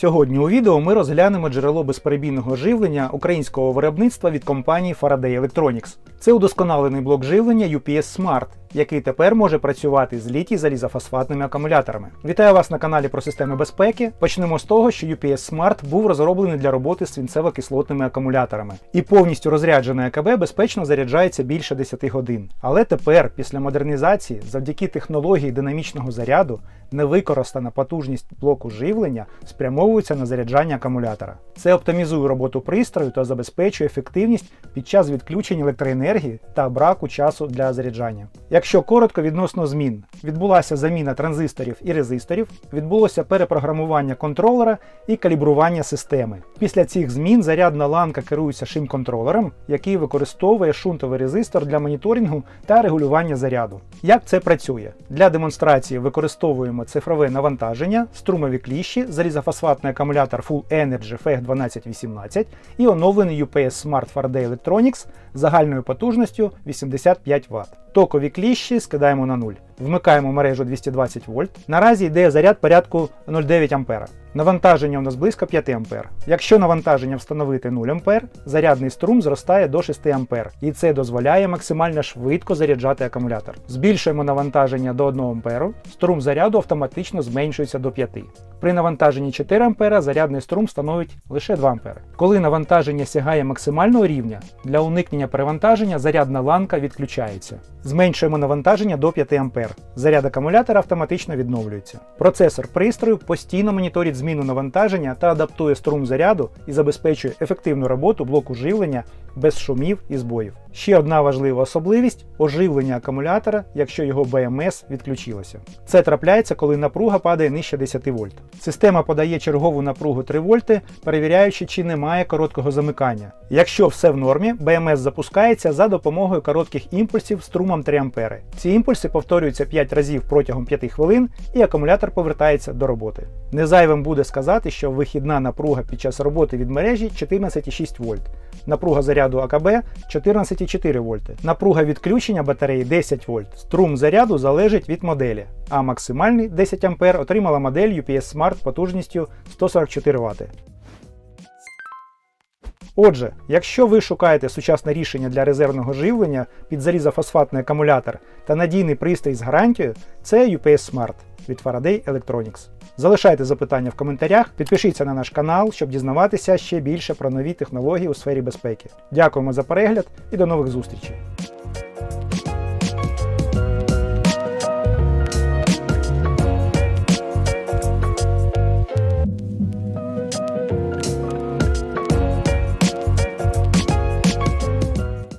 Сьогодні у відео ми розглянемо джерело безперебійного живлення українського виробництва від компанії Faraday Electronics. Це удосконалений блок живлення UPS Smart, який тепер може працювати з літій залізофосфатними акумуляторами. Вітаю вас на каналі про системи безпеки. Почнемо з того, що UPS Smart був розроблений для роботи з свинцево-кислотними акумуляторами, і повністю розряджене АКБ безпечно заряджається більше 10 годин. Але тепер, після модернізації, завдяки технології динамічного заряду, невикористана потужність блоку живлення спрямовується на заряджання акумулятора. Це оптимізує роботу пристрою та забезпечує ефективність під час відключень електроенергії та браку часу для заряджання. Якщо коротко відносно змін, відбулася заміна транзисторів і резисторів, відбулося перепрограмування контролера і калібрування системи. Після цих змін зарядна ланка керується шим-контролером, який використовує шунтовий резистор для моніторингу та регулювання заряду. Як це працює? Для демонстрації використовуємо цифрове навантаження, струмові кліщі, залізофосфатний акумулятор Full Energy FEG1218 і оновлений UPS Smart Faraday Electronics загальною потужністю 85 Вт. Токові кліщі скидаємо на 0. Вмикаємо мережу 220 вольт. Наразі йде заряд порядку 0,9 А. Навантаження у нас близько 5 А. Якщо навантаження встановити 0 А, зарядний струм зростає до 6 А, і це дозволяє максимально швидко заряджати акумулятор. Збільшуємо навантаження до 1 А, струм заряду автоматично зменшується до 5. При навантаженні 4 А зарядний струм становить лише 2 А. Коли навантаження сягає максимального рівня, для уникнення перевантаження зарядна ланка відключається. Зменшуємо навантаження до 5 А. Заряд акумулятора автоматично відновлюється. Процесор пристрою постійно моніторить зміну навантаження та адаптує струм заряду і забезпечує ефективну роботу блоку живлення без шумів і збоїв. Ще одна важлива особливість оживлення акумулятора, якщо його БМС відключилося. Це трапляється, коли напруга падає нижче 10 вольт. Система подає чергову напругу 3 вольти, перевіряючи, чи немає короткого замикання. Якщо все в нормі, БМС запускається за допомогою коротких імпульсів струмом 3 А. Ці імпульси повторюються 5 разів протягом 5 хвилин, і акумулятор повертається до роботи. Незайвим буде сказати, що вихідна напруга під час роботи від мережі 14,6 вольт. Напруга заряду АКБ 14,4 вольти. Напруга відключення батареї 10 вольт. Струм заряду залежить від моделі, а максимальний 10 А отримала модель UPS Smart потужністю 144 Вт. Отже, якщо ви шукаєте сучасне рішення для резервного живлення під залізофосфатний акумулятор та надійний пристрій з гарантією, це UPS Smart від Faraday Electronics. Залишайте запитання в коментарях, підпишіться на наш канал, щоб дізнаватися ще більше про нові технології у сфері безпеки. Дякуємо за перегляд і до нових зустрічей!